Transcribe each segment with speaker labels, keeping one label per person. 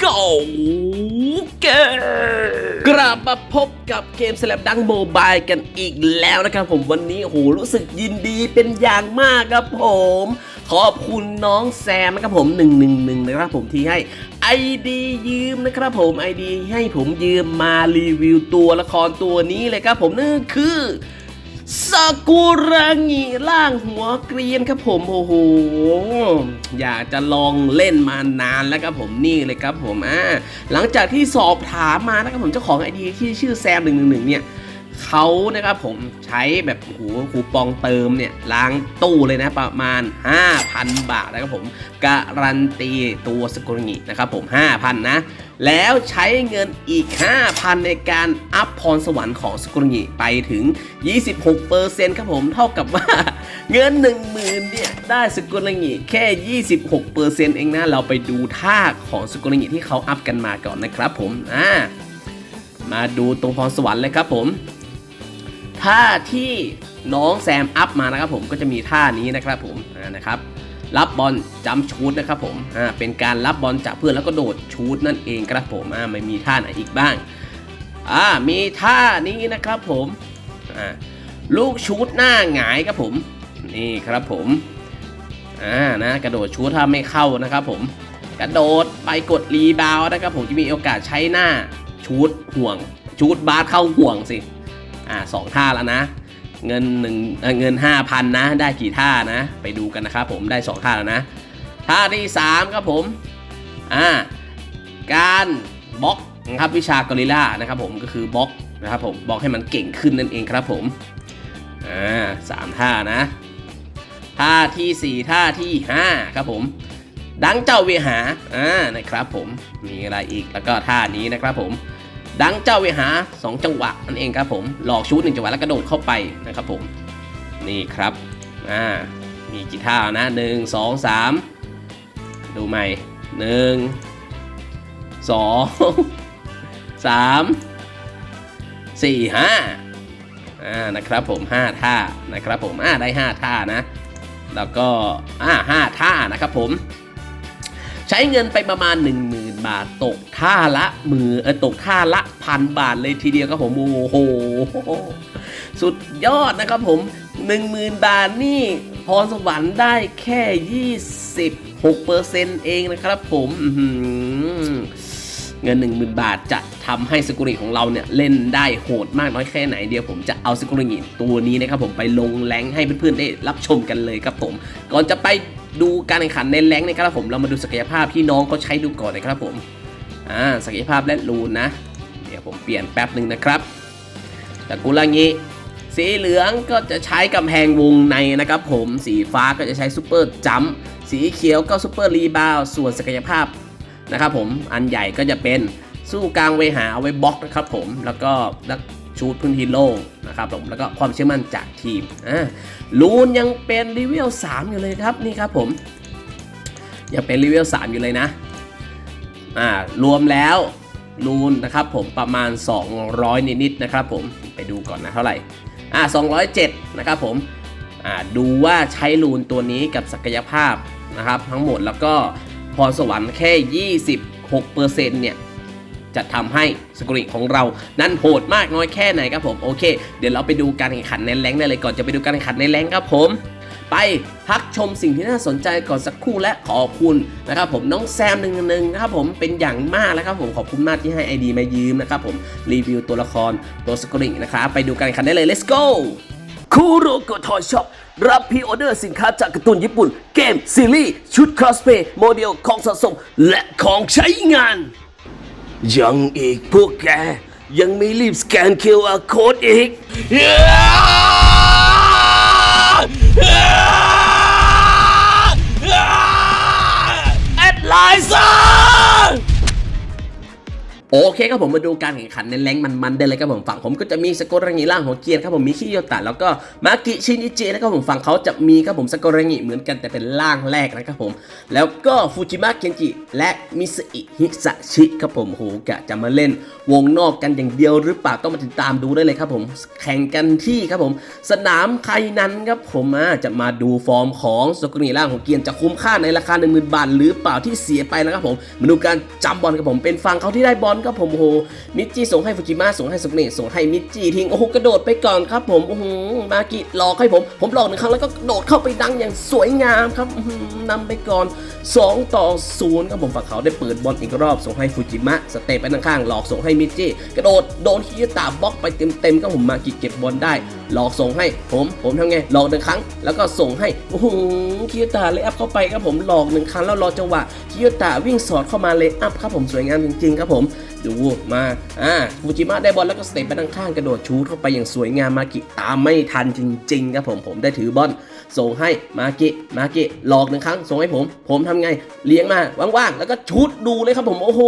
Speaker 1: เก่าเกมกลับมาพบกับเกม Slam Dunk Mobile กันอีกแล้วนะครับผมวันนี้โหรู้สึกยินดีเป็นอย่างมากครับผม ขอบคุณน้องแซมนะครับผม 111 นะครับผมที่ให้ ID ยืมนะครับผม ID ให้ผมยืมมารีวิวตัวละครตัวนี้เลยครับผมนั่นคือ ซากุระงิล่างหัวเกรียนครับผมโอ้โหอยากจะลองเล่นมานานแล้วครับผมนี่เลยครับผมอ่าหลังจากที่สอบถามมานะครับผมเจ้าของไอดีที่ชื่อแซม111เนี่ย เขานะครับผมใช้แบบโอ้โหคูปองเติมเนี่ยล้างตู้เลยนะประมาณ 5,000 บาทนะครับผมการันตีตัวสกุลงินะครับผม 5,000 นะ แล้วใช้เงินอีก 5,000 ในการอัพพรสวรรค์ของสกุลงิไปถึง 26%ครับผมเท่ากับว่าเงิน 10,000เนี่ยได้สกุลงิแค่ 26%เองนะเราไปดูท่าของสกุลงิที่เขาอัพกันมาก่อนนะครับผมอ่ามาดูตรงพรสวรรค์เลยครับผม ท่าที่น้องแซมอัพมานะครับผมก็จะมีท่านี้นะครับผมนะครับรับบอลจัมชูดนะครับผมอ่าเป็นการรับบอลจากเพื่อนแล้วก็โดดชูดนั่นเองครับผมไม่มีท่าไหนอีกบ้างอ่ามีท่านี้นะครับผมอ่าลูกชูดหน้าหงายครับผมนี่ครับผมอ่านะกระโดดชูดถ้าไม่เข้านะครับผมกระโดดไปกดรีบาวนะครับผมจะมีโอกาสใช้หน้าชูดห่วงชูดบาสเข้าห่วงสิ อ่าสองท่าแล้วนะ เงินหนึ่งเเงิน 5,000 นะ ได้กี่ท่านะ ไปดูกันนะครับผมได้ 2 ท่าแล้วนะ ท่าที่ 3 ครับผมอ่าการบล็อกนะครับวิชากอริล่านะครับผมก็คือบล็อกนะครับผมบล็อกให้มันเก่งขึ้นนั่นเองครับผมอ่าสามท่านะท่าทีสี่4 ท่าที่ 5 ครับผม ดังเจ้าเวหาอ่านะครับผมมีอะไรอีกแล้วก็ท่านี้นะครับผม ดังเจ้าเวหา 2 จังหวะนั่นเองครับผมหลอกชูดหนึ่งจังหวะแล้วกระโดดเข้าไปนะครับผมนี่ครับอ่ามีกี่ท่านะหนึ่งสองสามดูใหม่หนึ่งสองสามสี่ห้านะครับผมห้าท่านะครับผมอ่าได้ห้าท่านะ แล้วก็อ่าห้าท่านะครับผม ใช้เงินไปประมาณ 10,000 บาท ตกท่าละมือเอตกท่าละพันบาทเลยทีเดียวครับผมโอ้โหสุดยอดนะครับผม 10,000 บาทนี่พรสวรรค์ได้แค่ 26%เองนะครับผมอื้อหือเงิน 10,000 บาทจะทำให้สกุลิของเราเนี่ยเล่นได้โหดมากน้อยแค่ไหนเดียวผมจะเอาสกุลิตัวนี้นะครับผมไปลงแรงให้เพื่อนๆได้รับชมกันเลยครับผม ก่อนจะไป ดูการแข่งขันในแรงนะครับผมเรามาดูศักยภาพที่น้องเขาใช้ดูก่อนนะครับผมอ่าศักยภาพและรูนนะ เดี๋ยวผมเปลี่ยนแป๊บหนึ่งนะครับแต่กุลางี้สีเหลืองก็จะใช้กำแพงวงในนะครับผมสีฟ้าก็จะใช้ซูเปอร์จัมสีเขียวก็ซูเปอร์รีบาวส่วนศักยภาพนะครับผมอันใหญ่ก็จะเป็นสู้กลางเวหาเอาไว้บล็อกนะครับผมแล้วก็ ชูดพื้นที่โล่งนะครับผมแล้วก็ความเชื่อมั่นจากทีมอ่าลูนยังเป็นรีเวล3อยู่เลยครับนี่ครับผมยังเป็นรีเวล3อยู่เลยนะอ่ารวมแล้วลูนนะครับผมประมาณ 200 นิดๆนะครับผมไปดูก่อนนะเท่าไหร่อ่า207 นะครับผมอ่าดูว่าใช้ลูนตัวนี้กับศักยภาพนะครับทั้งหมดแล้วก็พรสวรรค์แค่ 26%เนี่ย จะทำให้สกอริของเรานั้นโหดมากน้อยแค่ไหนครับผมโอเค เดี๋ยวเราไปดูการแข่งขันในแรงได้เลยก่อนจะไปดูการแข่งขันในแรงครับผมไปพักชมสิ่งที่น่าสนใจก่อนสักครู่และขอบคุณนะครับผมน้องแซมหนึ่งหนึ่งนะครับผมเป็นอย่างมากแล้วครับผมขอบคุณมากที่ให้ไอดีมายืมนะครับผมรีวิวตัวละครตัวสกอรินะครับไปดูการแข่งขันได้เลย let's go คูโรโกทอยช็อปรับพรีออเดอร์สินค้าจากการ์ตูนญี่ปุ่น เกม ซีรีส์ ชุดคอสเพย์โมเดลของสะสม และของใช้งาน ยังอีกพวกแก ยังไม่รีบสแกน QR Code อีก แอดไลน์ซ่า โอเคครับผมมาดูการแข่งขันในแรงมันๆได้เลยครับผมฝั่งผมก็จะมีสโกรังิล่างของเกียร์ครับผมมีคิโยตะแล้วก็มากิชินิจินะครับผมฝั่งเขาจะมีครับผมสโกรังิเหมือนกันแต่เป็นล่างแรกนะครับผมแล้วก็ฟูจิมะเคนจิและมิสอิฮิซาชิครับผมโหกะจะมาเล่นวงนอกกันอย่างเดียวหรือเปล่าต้องมาติดตามดูได้เลยครับผมแข่งกันที่ครับผมสนามไคนันครับผมอ่าจะมาดูฟอร์มของสโกรังิล่างของเกียร์จะคุ้มค่าในราคา1 0,000บาทหรือเปล่าที่เสียไปนะครับผมมาดูการจำบอลครับผมเป็นฝั่งเขาที่ได้บอลครับผมโอ้โหมิจิส่งให้ฟูจิมะส่งให้สุเนะส่งให้มิจิทิ้งโอ้โหกระโดดไปก่อนครับผมโอ้โหมากิหลอกให้ผม ผมหลอกหนึ่งครั้งแล้วก็กระโดดเข้าไปดังอย่างสวยงามครับนำไปก่อน 2 ต่อ0ครับผมฝั่งเขาได้เปิดบอลอีกรอบส่งให้ฟูจิมะสเตปไปข้างๆหลอกส่งให้มิจิกระโดดโดนฮิยตาบล็อกไปเต็มๆครับผมมากิเก็บบอลได้หลอกส่งให้ผมผมทำไงหลอกหนึ่งครั้ง แล้วก็ส่งให้โอ้โหฮิโยตะเลยอัพเข้าไปครับผมหลอกหนึ่งครั้งแล้วรอจังหวะฮิโยตะวิ่งสอดเข้ามาเลยอัพครับผมสวยงามจริงๆครับผมดูมาอ่าฟูจิมะได้บอลแล้วก็สเตปไปด้านข้างกระโดดชูดเข้าไปอย่างสวยงามมากิตามไม่ทันจริงๆครับผมผมได้ถือบอลส่งให้มากิมากิหลอกหนึ่งครั้งส่งให้ผม ผมทำไงเลี้ยงมาว่างๆแล้วก็ชุดดูเลยครับผมโอ้โห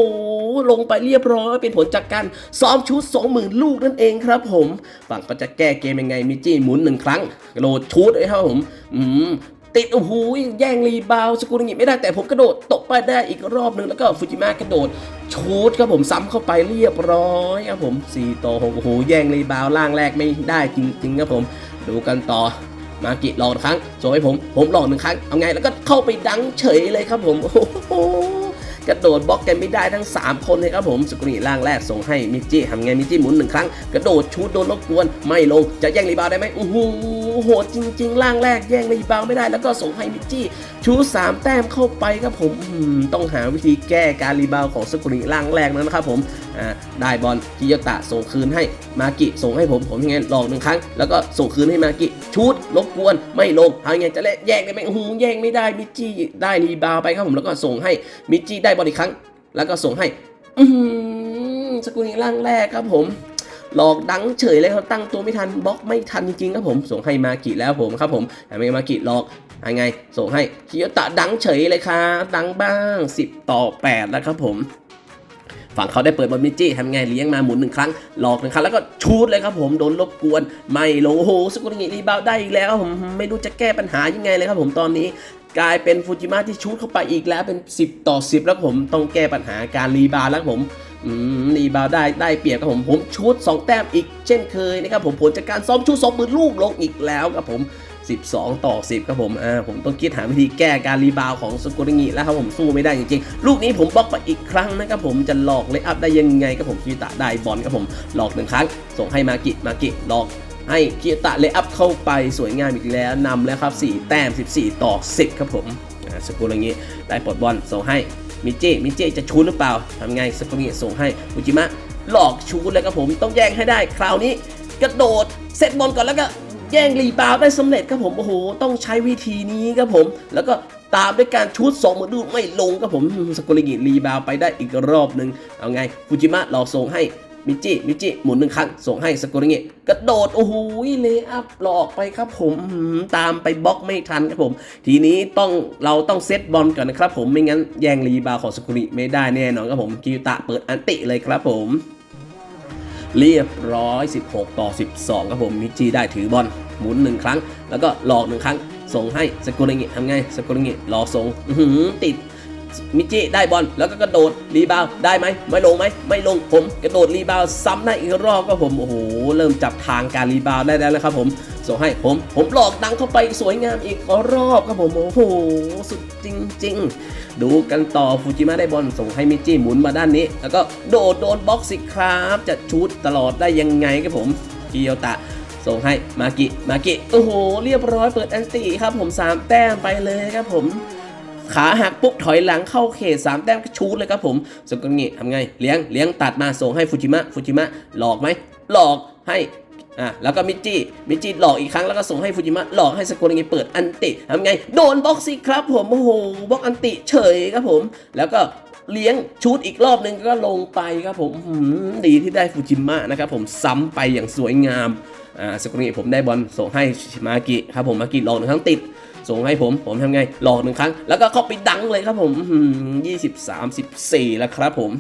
Speaker 1: ลงไปเรียบร้อยเป็นผลจากการซ้อมชุด 20,000 ลูกนั่นเองครับผมฝั่งก็จะแก้เกมยังไงมิจี้หมุนหนึ่งครั้งกระโดชุดเลยครับผม อืมติดโอ้โหแย่งรีบาวสกุลงิไม่ได้แต่ผมกระโดดตกไปได้อีกรอบหนึ่งแล้วก็ฟูจิมะกระโดดชูดครับผมซ้ำเข้าไปเรียบร้อยครับผม4ต่อ6โอ้โหแย่งรีบาวล่างแรกไม่ได้จริงๆครับผมดูกันต่อมากิหลอกหนึ่งครั้งส่งให้ผม ผมหลอกหนึ่งครั้ง เอาไง แล้วก็เข้าไปดังเฉยเลยครับผม โอ้โห กระโดดบล็อกกันไม่ได้ทั้ง 3 คนเลยครับผมสกุลีร่างแรกส่งให้มิจิทำไงมิจิหมุนหนึ่งครั้ง กระโดดชูดโดนรบกวนไม่ลงจะแย่งรีบาวได้ไหมโอ้โหโหดจริง ๆ ล่างแรกแย่งรีบาวไม่ได้ แล้วก็ส่งให้มิจิชูสามแต้มเข้าไปครับผมต้องหาวิธีแก้การรีบาวของสกุลีล่างแรกนั้นนะครับผม อ่าได้บอลกิโยตะส่งคืนให้มากิส่งให้ผมผมยังไงหลอกหนึ่งครั้ง แล้วก็ส่งคืนให้มากิชูดรบกวนไม่ลงเอายังไงจะเล่นแย่งได้ไหมโอ้โหแย่งไม่ได้มิจิได้รีบาวด์ไปครับผมแล้วก็ส่งให้มิจิได้บอลอีกครั้ง แล้วก็ส่งให้อืสกุลิล่างแรกครับผมหลอกดังเฉยเลยเขาตั้งตัวไม่ทันบล็อกไม่ทันจริงๆครับผมส่งให้มากิแล้วผมครับผมแต่ไม่มากิหลอกยังไง ส่งให้คิโยตะดังเฉยเลยครับดังบ้าง 10 ต่อ 8 แล้วครับผม ฝั่งเขาได้เปิดบอลมิจิทำไงเลี้ยงมาหมุนหนึ่งครั้งหลอกหนึ่งครั้งแล้วก็ชูดเลยครับผมโดนรบกวน ไม่ลงโอ้โหสกุลงิรีบาวได้อีกแล้วผมไม่รู้จะแก้ปัญหายังไงเลยครับผมตอนนี้กลายเป็นฟูจิมะที่ชูดเข้าไปอีกแล้วเป็น 10 ต่อ 10 แล้วผมต้องแก้ปัญหาการรีบาวแล้วผมรีบาวได้ได้เปรียบครับผมผมชุด2แต้มอีกเช่นเคยนะครับผมผลจากการซ้อมชุด2มือลูกลงอีกแล้วครับผม 12 ต่อ 10 ครับผม อ่า ผมต้องคิดหาวิธีแก้การรีบาวของสกุลงิแล้วครับผมสู้ไม่ได้จริงๆ ลูกนี้ผมบล็อกไปอีกครั้งนะครับผม จะหลอกเลย์อัพได้ยังไงครับผมคิตะได้บอลครับผม หลอกหนึ่งครั้ง ส่งให้มากิ มากิหลอกให้คิตะเลย์อัพเข้าไปสวยงามอีกแล้วนำแล้วครับ 4 แต้ม 14 ต่อ 10 ครับผม อ่า สกุลงิได้ปลดบอล ส่งให้มิเจมิเจจะชูหรือเปล่าทำไงสกุลงิส่งให้อุจิมะ หลอกชูดเลยครับผม ต้องแย่งให้ได้ คราวนี้กระโดดเซตบอลก่อนแล้วก็ แย่งรีบาวด์ได้สำเร็จครับผมโอ้โห ต้องใช้วิธีนี้ครับผม แล้วก็ตามด้วยการชูดสองมือดูไม่ลงครับผมสกุลงิรีบาวด์ไปได้อีกรอบหนึ่งเอาไงฟูจิมะหลอกส่งให้มิจิ มิจิ หมุนหนึ่งครั้ง ส่งให้สกุลงิกระโดด โอ้โหเลยอัพหลอกไปครับผม ตามไปบล็อกไม่ทันครับผม ทีนี้ต้องเราต้องเซตบอลก่อนนะครับผม ไม่งั้นแย่งรีบาวด์ของสกุลิไม่ได้แน่นอนครับผม กิวตะเปิดอันติเลยครับผม เรียบร้อย 16 ต่อ 12ครับผมมิจิได้ถือบอลหมุนหนึ่งครั้ง แล้วก็หลอกหนึ่งครั้ง ส่งให้สกุลงิทำไงสกุลงิหลอกส่งติดมิจิได้บอลแล้วก็กระโดดรีบาวด์ได้ไหมไม่ลงไหมไม่ลงผม กระโดดรีบาวซ้ำได้อีกรอบก็ผมโอ้โหเริ่มจับทางการรีบาวได้แล้วนะครับผม ส่งให้ผม ผมหลอกดังเข้าไปสวยงามอีกรอบครับผมโอ้โหสุดจริง ๆ ดูกันต่อฟูจิมะได้บอลส่งให้มิจิหมุนมาด้านนี้ แล้วก็โดดโดนบล็อกสิครับจะชูดตลอดได้ยังไงครับผมกิโยตะส่งให้มากิมากิโอ้โห เรียบร้อยเปิดแอนตี้ครับผม 3 แต้มไปเลยครับผม ขาหักปุ๊บถอยหลังเข้าเขต 3 แต้มก็ชูดเลยครับผมสกุลงิทำไง เลี้ยงเลี้ยงตัดมาส่งให้ฟูจิมะฟูจิมะหลอกไหมหลอกให้ อะแล้วก็มิจิมิจิหลอกอีกครั้งแล้วก็ส่งให้ฟูจิมะหลอกให้สกุลงิเปิดอันติทำไงโดนบล็อกสิครับผมโอ้โหบล็อกอันติเฉยครับผม แล้วก็เลี้ยงชูดอีกรอบหนึงก็ลงไปครับผมดีที่ได้ฟูจิมะนะครับผมซ้ำไปอย่างสวยงามอ่าสกุลงิผมได้บอลส่งให้มากิครับผมมากิหลอกหนึ่งครั้งติดส่งให้ผม ผมทำไง หลอกหนึ่งครั้ง แล้วก็เข้าไปดังเลยครับผมยี่สิบสามสิบสี่แล้วครับผม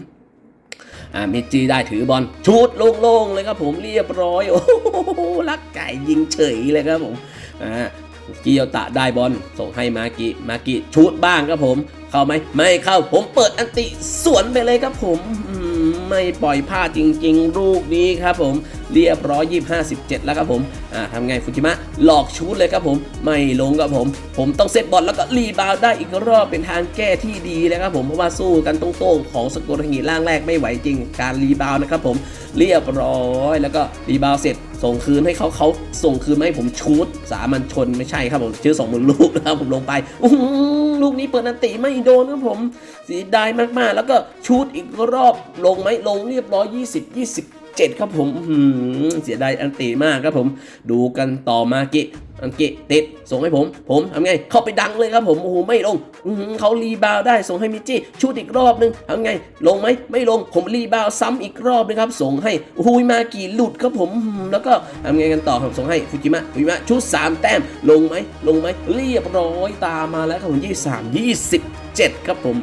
Speaker 1: อ่ามิจิได้ถือบอลชูดโล่งๆเลยครับผมเรียบร้อยโอ้โหลักไก่ยิงเฉยเลยครับผมอ่ากิโยตะได้บอลส่งให้มากิมากิชูดบ้างครับผม เข้าไหมไม่เข้าผมเปิดอันติสวนไปเลยครับผมม ไม่ปล่อยพลาดจริง ๆ ลูกนี้ครับผมเรียบร้อยยี่ห้าสิบเจ็ดแล้วครับผมอ่าทำไงฟุจิมะหลอกชูดเลยครับผม ไม่ลงครับผม ผมต้องเซตบอลแล้วก็รีบาวได้อีกรอบเป็นทางแก้ที่ดีเลยครับผมเพราะว่าสู้กันตรงๆของสกุลหิล่างแรกไม่ไหวจริง การรีบาวนะครับผมเรียบร้อยแล้วก็รีบาวเสร็จส่งคืนให้เขาเขาส่งคืนมาให้ผมชูดสามัญชนไม่ใช่ครับผมชื่อสองหมืนลูกนะครับผมลงไปอื้อหือ ลูกนี้เปิดนันติไม่โดนครับผมเสียดายมากๆ แล้วก็ชูดอีกรอบลงไหมลงเรียบร้อย 20 27ครับผมเสียดายอันติมากครับผม ดูกันต่อมากิ อังกิติดส่งให้ผม ผมทำไง เข้าไปดังเลยครับผม โอ้โห ไม่ลงเขารีบาวได้ ส่งให้มิจิชูดอีกรอบนึงทำไง ลงไหม ไม่ลง ผมรีบาวซ้ำอีกรอบนึงครับ ส่งให้โอ้โหมากี่หลุดครับผม แล้วก็ทำไงกันต่อครับส่งให้ฟูจิมะฟูจิมะชุดสามแต้ม ลงไหม ลงไหม เรียบร้อยตามมาแล้วครับผมยี่สามยี่สิบเจ็ดครับผม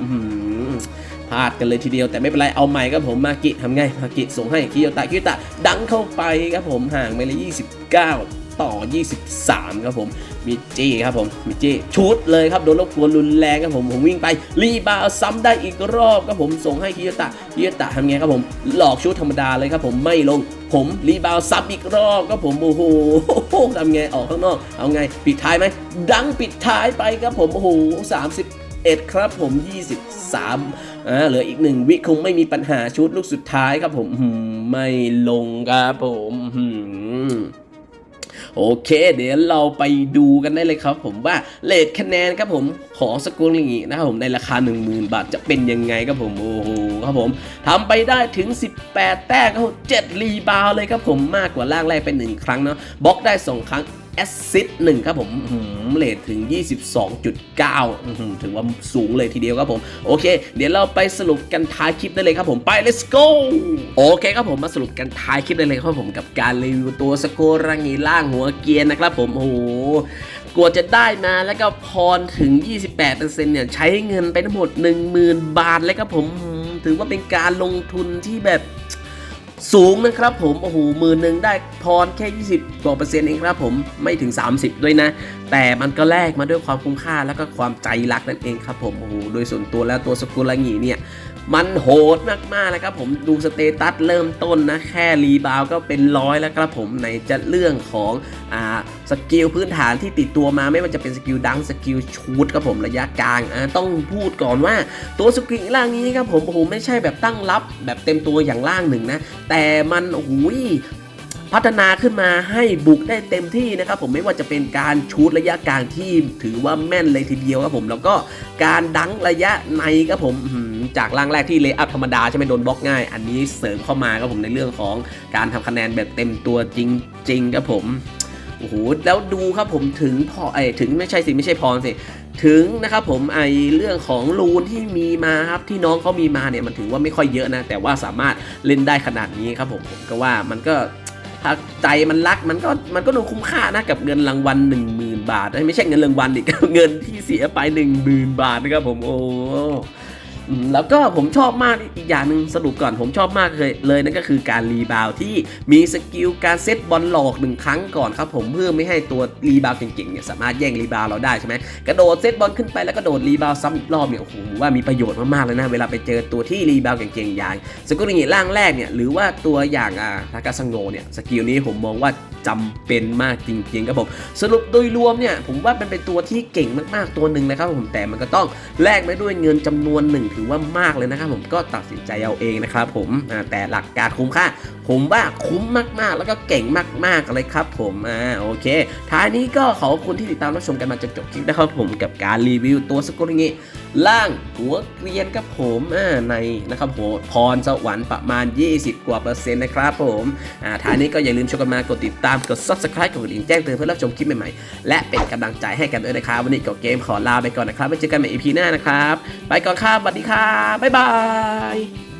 Speaker 1: พลาดกันเลยทีเดียวแต่ไม่เป็นไร เอาใหม่ครับผมมากิทำไงมากิส่งให้คิโยตะคิโยตะดังเข้าไปครับผมห่างไปเลย29 ต่อ 23 ครับผมมิจี้ครับผมมิจี้ชุดเลยครับโดนรบกวนรุนแรงครับผมผมวิ่งไปรีบาวด์ซ้ำได้อีกรอบครับผมส่งให้คิยตะคิยตะทำไงครับผม หลอกชุดธรรมดาเลยครับผมไม่ลงผมรีบาวด์ซ้ำอีกรอบครับผมโอ้โหทำไงออกข้างนอก เอาไงปิดท้ายไหมดังปิดท้ายไปครับผมโอ้โห30เอ็ดครับผม 23อ่าเหลืออีกหนึ่งวิคงไม่มีปัญหาชุดลูกสุดท้ายครับผมไม่ลงครับผมอื โอเค เดี๋ยวเราไปดูกันได้เลยครับผมว่าเลทคะแนนครับผมของสกุลอย่างงี้นะครับผมในราคา 10,000 บาทจะเป็นยังไงครับผมโอ้โหครับผมทำไปได้ถึง 18 แต้มครับผม7รีบาวเลยครับผมมากกว่าล่างแรกเป็น1ครั้งเนาะบล็อกได้ 2 ครั้ง แอสซิสหนึ่งครับผมหือเลทถึง 22.9 ถือว่าสูงเลยทีเดียวครับผม โอเค เดี๋ยวเราไปสรุปกันท้ายคลิปได้เลยครับผมไป let's go โอเคครับผมมาสรุปกันท้ายคลิปได้เลยครับผมกับการรีวิวตัวสโกรังีล่างหัวเกียร์นะครับผมโอ้โหกว่าจะได้มาแล้วก็พรถึง 28%เนี่ยใช้เงินไปทั้งหมด 10,000 บาทเลยครับผมถือว่าเป็นการลงทุนที่แบบ สูงนะครับผมโอ้โหหมื่นหนึ่งได้พรแค่ 20กว่าเปอร์เซ็นต์เองครับผมไม่ถึง 30 ด้วยนะ แต่มันก็แลกมาด้วยความคุ้มค่าแล้วก็ความใจรักนั่นเองครับผมโอ้โหโดยส่วนตัวแล้วตัวสกุลางีเนี่ย มันโหดมากๆเลยครับผมดูสเตตัสเริ่มต้นนะแค่รีบาวก็เป็นร้อยแล้วครับผมในจะเรื่องของอ่าสกิลพื้นฐานที่ติดตัวมาไม่ว่าจะเป็นสกิลดังสกิลชูดครับผมระยะกลางอ่าต้องพูดก่อนว่าตัวสกิลล่างนี้ครับผมโอ้โหไม่ใช่แบบตั้งรับแบบเต็มตัวอย่างล่างหนึ่งนะ แต่มันโอ้โหพัฒนาขึ้นมาให้บุกได้เต็มที่นะครับผมไม่ว่าจะเป็นการชูดระยะกลางที่ถือว่าแม่นเลยทีเดียวครับผมแล้วก็การดังระยะในครับผม จากล่างแรกที่เลย์อัพธรรมดาใช่ไหมโดนบล็อกง่าย อันนี้เสริมเข้ามาครับผมในเรื่องของการทำคะแนนแบบเต็มตัวจริงๆครับผมโอ้โหแล้วดูครับผมถึงพอไอถึงไม่ใช่สิไม่ใช่พรสิถึงนะครับผมไอเรื่องของรูนที่มีมาครับที่น้องเขามีมาเนี่ยมันถือว่าไม่ค่อยเยอะนะ แต่ว่าสามารถเล่นได้ขนาดนี้ครับผมผมก็ว่ามันก็ถ้าใจมันรักมันก็มันก็ดูคุ้มค่านะกับเงินรางวัล10,000 บาท ไม่ใช่เงินรางวัลดิเงินที่เสียไป 10,000 บาทนะครับผมโอ้ แล้วก็ผมชอบมากอีกอย่างหนึ่งสรุปก่อนผมชอบมากเลยเลยนั่นก็คือการรีบาวที่มีสกิลการเซตบอลหลอกหนึ่งครั้งก่อนครับผมเพื่อไม่ให้ตัวรีบาวเก่งๆเนี่ยสามารถแย่งรีบาวเราได้ใช่ไหมกระโดดเซตบอลขึ้นไปแล้วก็โดดรีบาวซ้ำอีกรอบเนี่ยโอ้โหผมว่ามีประโยชน์มากๆเลยนะเวลาไปเจอตัวที่รีบาวเก่งๆอย่างสกุลอย่างล่างแรกเนี่ยหรือว่าตัวอย่างอ่าทากาซังโงเนี่ยสกิลนี้ผมมองว่า จำเป็นมากจริงๆครับผมสรุปโดยรวมเนี่ยผมว่ามันเป็นตัวที่เก่งมากๆตัวหนึ่งนะครับผมแต่มันก็ต้องแลกไปด้วยเงินจำนวนหนึ่งถือว่ามากเลยนะครับผมก็ตัดสินใจเอาเองนะครับผมแต่หลักการคุ้มค่า ผมว่าคุ้มมากๆ แล้วก็เก่งมากๆเลยครับผมอ่าโอเค ท้ายนี้ก็ขอบคุณที่ติดตามรับชมกันมาจนจบคลิปนะครับผมกับการรีวิวตัวสกุลงี้ล่างหัวเกรียนครับผมอ่าในนะครับโหพรสวรรค์ประมาณ 20 กว่าเปอร์เซ็นต์นะครับผมอ่าท้ายนี้ก็อย่าลืมชมกันมากดติดตามกด subscribe กดกระดิ่งแจ้งเตือนเพื่อรับชมคลิปใหม่ๆ และเป็นกำลังใจให้กันด้วยนะครับ วันนี้ก็เกมขอลาไปก่อนนะครับไว้เจอกันใหม่ EP หน้านะครับ ไปก่อนครับสวัสดีครับบ๊ายบาย